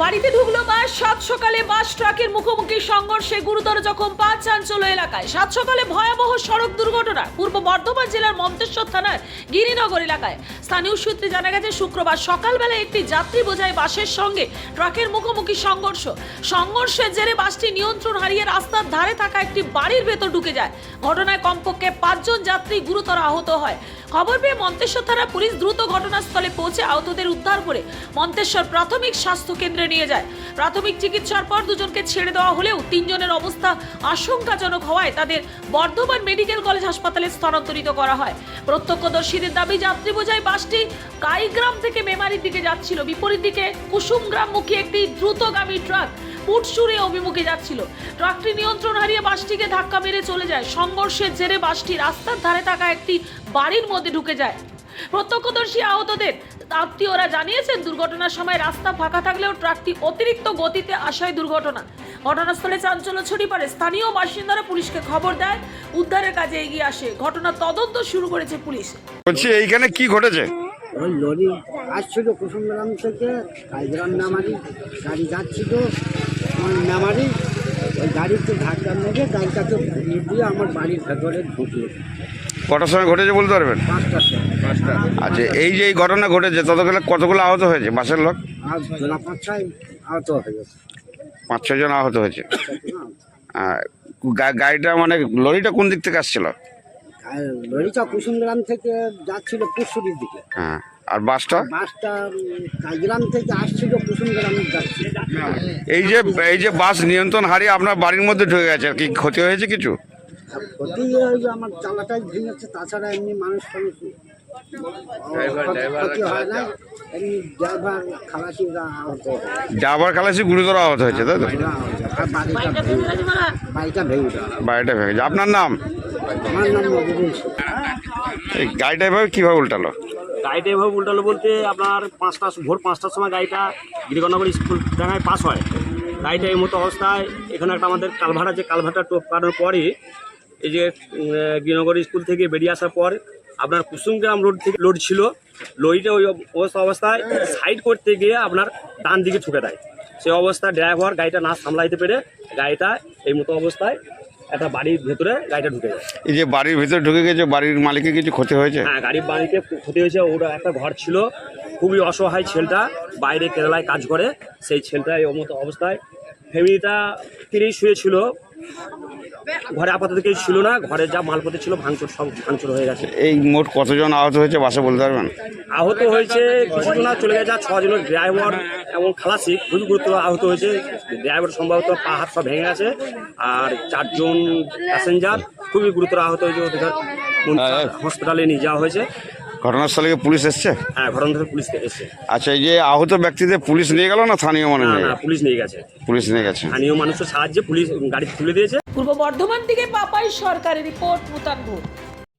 বাড়িতে ঢুকলো বাস সাত সকালে বাস, ট্রাকের মুখোমুখি সংঘর্ষে গুরুতর জখম পাঁচ চাঞ্চল্য এলাকায়। সাত সকালে ভয়াবহ সড়ক দুর্ঘটনা পূর্ব বর্ধমান জেলার মন্তেশ্বর থানার গিরিনগর এলাকায়। স্থানীয় সূত্রে জানা গেছে, শুক্রবার সকালবেলা একটি যাত্রী বোঝাই বাসের সঙ্গে ট্রাকের মুখোমুখি সংঘর্ষ। সংঘর্ষের জেরে বাসটি নিয়ন্ত্রণ হারিয়ে রাস্তার ধারে থাকা একটি বাড়ির ভেতর ঢুকে যায়। ঘটনায় কমপক্ষে পাঁচজন যাত্রী গুরুতর আহত হয়। খবর পেয়ে মন্তেশ্বর থানা পুলিশ দ্রুত ঘটনাস্থলে পৌঁছে আহতদের উদ্ধার করে মন্তেশ্বর প্রাথমিক স্বাস্থ্য কেন্দ্রে নিয়ে যায়। প্রাথমিক চিকিৎসার পর দুজনকে ছেড়ে দেওয়া হলেও তিনজনের অবস্থা আশঙ্কাজনক হওয়ায় তাদের বর্ধমান মেডিকেল কলেজ হাসপাতালে স্থানান্তরিত করা হয়। প্রত্যক্ষদর্শীদের দাবি, যাত্রী বোঝাই বাসটি কাইগ্রাম থেকে মেমারির দিকে যাচ্ছিল। বিপরীত দিকে কুসুমগ্রাম মুখী একটি দ্রুতগামী ট্রাক পুটসুরে অভিমুখে যাচ্ছিল। ট্রাকটি নিয়ন্ত্রণ হারিয়ে বাসটিকে ধাক্কা মেরে চলে যায়। সংঘর্ষের জেরে বাসটি রাস্তার ধারে থাকা একটি বাড়ির মধ্যে ঢুকে যায়। প্রত্যক্ষদর্শী আহতদের আত্মীয়রা জানিয়েছেন দুর্ঘটনার সময় রাস্তা ফাঁকা থাকলেও ট্রাকটি অতিরিক্ত গতিতে আসায় দুর্ঘটনা। ঘটনাস্থলে চাঞ্চল্য ছড়িয়ে পড়ে। স্থানীয় বাসিন্দারা পুলিশকে খবর দেয় উদ্ধারের কাজে এগিয়ে আসে। ঘটনার তদন্ত শুরু করেছে পুলিশ। বলছি এইখানে কি ঘটেছে? ওই লরি আসছিল কুসুমগ্রাম থেকে কাইগ্রাম নামারি গাড়ি যাচ্ছিল। ওই নামারি ওই গাড়িতে ধাক্কা মেরে গাড়িটাকে ঘুরিয়ে দিয়ে আমার বাড়ির ভেতরে ঢুকলো। কটার সময় ঘটেছে বলতে পারবেন? পাঁচটার সময়। পাঁচটা। আচ্ছা এই যে এই ঘটনা ঘটেছে ততগুলো কতগুলো আহত হয়েছে? বাসের লোক? আর জোড়া পাঁচটায় আহত হয়ে গেছে। পাঁচ ছজন আহত হয়েছে। গা- গাড়িটা মানে লরিটা কোন দিক থেকে আসছিল? লরিটা কুসুমগ্রাম থেকে যাচ্ছিল পুশুরির দিকে। হ্যাঁ আর বাসটা? বাসটা উম, কাইগ্রাম থেকে আসছিল কুসুমগ্রামে যাচ্ছিল। এই যে এই যে বাস নিয়ন্ত্রণ হারিয়ে আপনার বাড়ির মধ্যে ঢুকে গেছে কি ক্ষতি হয়েছে কিছু? ক্ষতি যে আমার চালাটাই ভেঙেছে তাছাড়া এমনি মানুষ ফানুষ ক্ষতি হয় না। এমনি ড্রাইভার খালাসি গুরুতর আহত হয়েছে। তাই তো? বাড়িটা ভেঙে। আপনার নাম? এই গাড়িটা এভাবে কীভাবে উল্টালো? গাড়িটা এভাবে উল্টালো বলতে আপনার পাঁচটা ভোর পাঁচটার সময় গাড়িটা গিরিগনগর স্কুল ডাঙায় পাস হয়। গাড়িটা এই মতো অবস্থায় এখানে একটা আমাদের কালভার আছে কালভারটা টোপ কাটার পরে এই যে গিরিনগর স্কুল থেকে বেরিয়ে আসার পর আপনার কুসুমগ্রাম রোড থেকে লোড ছিল। লরিটা ওই অবস্থা অবস্থায় সাইড করতে গিয়ে আপনার ডান দিকে ঠুকে দেয়। সেই অবস্থায় ড্রাইভার গাড়িটা না সামলাইতে পেরে গাড়িটা এই মতো অবস্থায় একটা বাড়ির ভেতরে গাড়িটা ঢুকে যায়। এই যে বাড়ির ভেতরে ঢুকে গেছে বাড়ির মালিকের কিছু ক্ষতি হয়েছে? হ্যাঁ গাড়ির বাড়িতে ক্ষতি হয়েছে ওটা একটা ঘর ছিল। খুবই অসহায় ছেলেটা বাইরে কেরালায় কাজ করে। সেই ছেলেটা এই মতো অবস্থায় ফ্যামিলিটা তিনি শুয়েছিল। ঘরে আপাতত কেউ ছিল না ঘরে যা মালপত্র ছিল ভাঙচুর সব ভাঙচুর হয়ে গেছে। এই মোট কতজন আহত হয়েছে বাসে বলতে পারবেন? আহত হয়েছে কিছুজন চলে গেছে ছজনের ড্রাইভার এবং খালাসি খুবই গুরুত্ব আহত হয়েছে। ড্রাইভার সম্ভবত পা হাত সব ভেঙে গেছে। আর চারজন প্যাসেঞ্জার খুবই গুরুতর আহত হয়েছে ওদের হসপিটালে নিয়ে যাওয়া হয়েছে। ঘটনাস্থলে পুলিশ এসছে? হ্যাঁ ঘটনাস্থলে পুলিশ এসেছে। আচ্ছা এই যে আহত ব্যক্তিদের পুলিশ নিয়ে গেল না স্থানীয় মানুষ পুলিশ নিয়ে গেছে। পুলিশ নিয়ে গেছে। স্থানীয় মানুষের সাহায্যে পুলিশ গাড়ি তুলে দিয়েছে। পূর্ব বর্ধমান থেকে পাপাই সরকারের রিপোর্ট মুতান